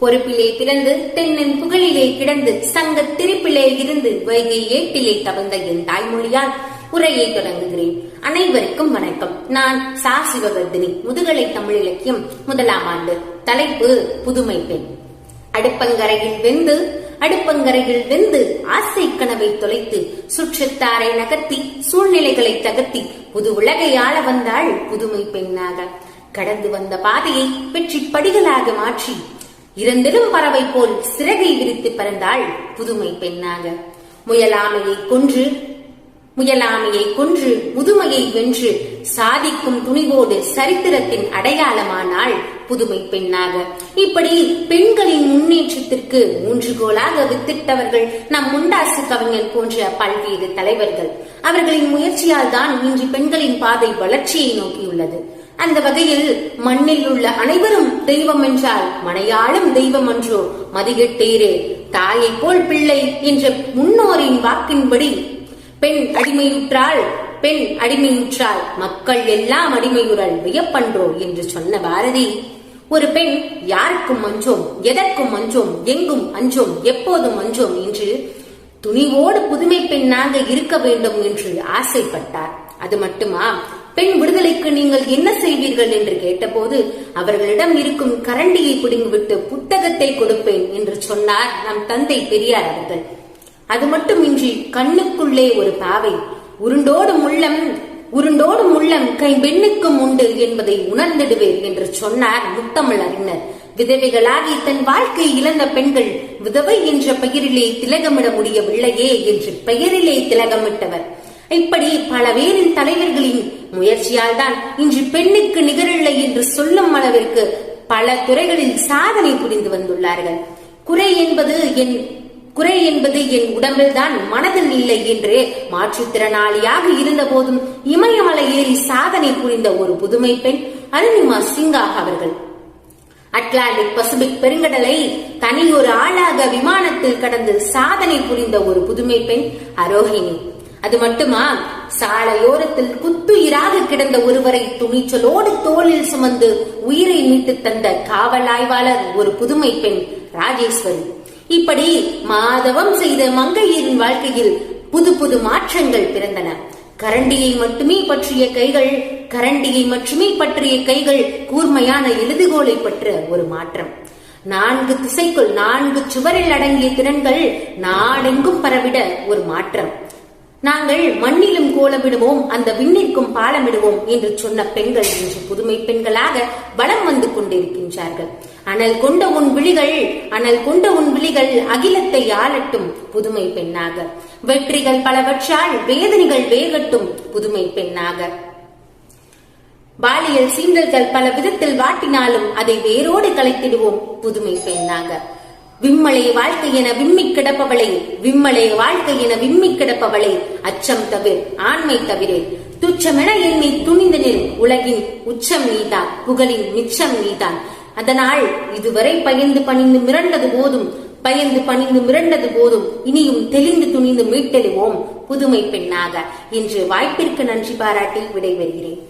பொறுப்பிலே பிறந்து தென்னன் புகழிலே கிடந்து சங்க திருப்பிலே இருந்து வைகை ஏட்டிலே தவழ்ந்த என் தாய்மொழியால் உரையை தொடங்குகிறேன். அனைவருக்கும் வணக்கம். நான் சா. சிவவர்தினி முதுகலை தமிழ் இலக்கியம் முதலாம் ஆண்டு தலைப்பு புதுமை பெண். அடுப்பங்கரையில் வெந்து அடுப்பங்கரையில் வெந்து ஆசை கனவை தொலைத்து சுற்றத்தாரை நகர்த்தி சூழ்நிலைகளை தகர்த்தி புது உலகை ஆள வந்தாள் புதுமை பெண்ணாக. கடந்து வந்த பாதையை வெற்றி படிகளாக மாற்றி இறந்திடும் பறவை போல் சிறகை விரித்து பறந்தாள் புதுமை பெண்ணாக. முயலாமையை கொன்று முயலாமையை கொன்று முதுமையை வென்று சாதிக்கும் துணிவோடு சரித்திரத்தின் அடையாளமானாள் புதுமை பெண்ணாக. இப்படி பெண்களின் முன்னேற்றத்திற்கு ஊன்றுகோலாக வித்திட்டவர்கள் நம் முண்டாசு கவிஞர் போன்ற பல்வேறு தலைவர்கள். அவர்களின் முயற்சியால் தான் இன்று பெண்களின் பாதை வளர்ச்சியை நோக்கியுள்ளது. அந்த வகையில் மண்ணில் உள்ள அனைவரும் தெய்வம் என்றால் மனையாளும் தெய்வம் என்றோ மதிகட்டேரே தாயை போல் பிள்ளை என்ற முன்னோரின் வாக்கின்படி பெண் அடிமையுற்றால் பெண் அடிமையுற்றால் மக்கள் எல்லாம் அடிமையுறல் வியப்பன்றோ என்று சொன்ன பாரதி ஒரு பெண் யாருக்கும் அஞ்சோம் எதற்கும் அஞ்சோம் எங்கும் அஞ்சோம் எப்போதும் அஞ்சோம் என்று துணிவோடு புதுமை பெண்ணாக இருக்க வேண்டும் என்று ஆசைப்பட்டார். அது மட்டுமா? பெண் விடுதலைக்கு நீங்கள் என்ன செய்வீர்கள் என்று கேட்டபோது அவர்களிடம் இருக்கும் கரண்டியை பிடுங்கிவிட்டு புத்தகத்தை கொடுப்பேன் என்று சொன்னார் நம் தந்தை பெரியார் அவர்கள். அது மட்டுமின்றி கண்ணுக்குள்ளே ஒரு பாவை உருண்டோடும் உள்ளம் உருண்டோடும் உள்ளம் கை பெண்ணுக்கும் உண்டு என்பதை உணர்ந்திடுவேன் என்று சொன்னார் முத்தமிழ் அறிஞர். விதவைகளாகி தன் வாழ்க்கை இழந்த பெண்கள் விதவை என்ற பெயரிலே திலகமிட முடியவில்லையே என்று பெயரிலே திலகமிட்டவர். இப்படி பல பேரின் தலைவர்களின் முயற்சியால் தான் இன்று பெண்ணுக்கு நிகரில்லை என்று சொல்லும் அளவிற்கு பல துறைகளில் சாதனை புரிந்து வந்துள்ளார்கள். குறை என்பது என் குறை என்பது என் உடம்பில் தான் மனதில் இல்லை என்று மாற்றுத்திறனாளியாக இருந்த போதும் இமயமலை ஏறி சாதனை புரிந்த ஒரு புதுமை பெண் அருணிமா சிங்கா அவர்கள். அட்லாண்டிக் பசிபிக் பெருங்கடலை தனி ஒரு ஆளாக விமானத்தில் கடந்து சாதனை புரிந்த ஒரு புதுமை பெண் அரோஹிணி அது மட்டுமா? சாலையோரத்தில் குத்துயிராக கிடந்த ஒருவரை துணிச்சலோடு தோளில் சுமந்து உயிரை மீட்டு தந்த காவல் ஆய்வாளர் ஒரு புதுமை பெண் ராஜேஸ்வரி. இப்படி மாதவம் செய்த மங்கையரின் வாழ்க்கையில் புது புது மாற்றங்கள் பிறந்தன. கரண்டியை மட்டுமே பற்றிய கைகள் கரண்டியை மட்டுமே பற்றிய கைகள் கூர்மையான எழுதுகோலை பற்ற ஒரு மாற்றம். நான்கு திசைக்குள் நான்கு சுவரில் அடங்கிய திறன்கள் நாடெங்கும் பரவிட ஒரு மாற்றம். நாங்கள் மண்ணிலும் கோலமிடுவோம் அந்த விண்ணிற்கும் பாலமிடுவோம் என்று சொன்ன பெண்கள் இன்று புதுமை பெண்களாக வளம் வந்து கொண்டிருக்கின்றார்கள். அனல் கொண்ட உன் விழிகள் அனல் கொண்ட உன் விழிகள் அகிலத்தை ஆளட்டும் புதுமை பெண்ணாக. வெற்றிகள் பலவற்றால் வேதனைகள் வேகட்டும் புதுமை பெண்ணாக. பாலியல் சீண்டல்கள் பல விதத்தில் வாட்டினாலும் அதை வேரோடு கலைத்திடுவோம் புதுமை பெண்ணாக. விம்மலை வாழ்க்கை என விம்மி கிடப்பவளை விம்மலை வாழ்க்கை என விம்மி கிடப்பவளை அச்சம் தவிர ஆண்மை தவிர. துச்சமென எண்ணி துணிந்து நில் உலகின் உச்சம் நீதான் புகழின் மிச்சம் நீதான். அதனால் இதுவரை பயந்து பணிந்து மிரண்டது போதும் பயந்து பணிந்து மிரண்டது போதும் இனியும் தெளிந்து துணிந்து மீட்டெழுவோம் புதுமை பெண்ணாக. இன்று வாய்ப்பிற்கு நன்றி பாராட்டி விடைபெறுகிறேன்.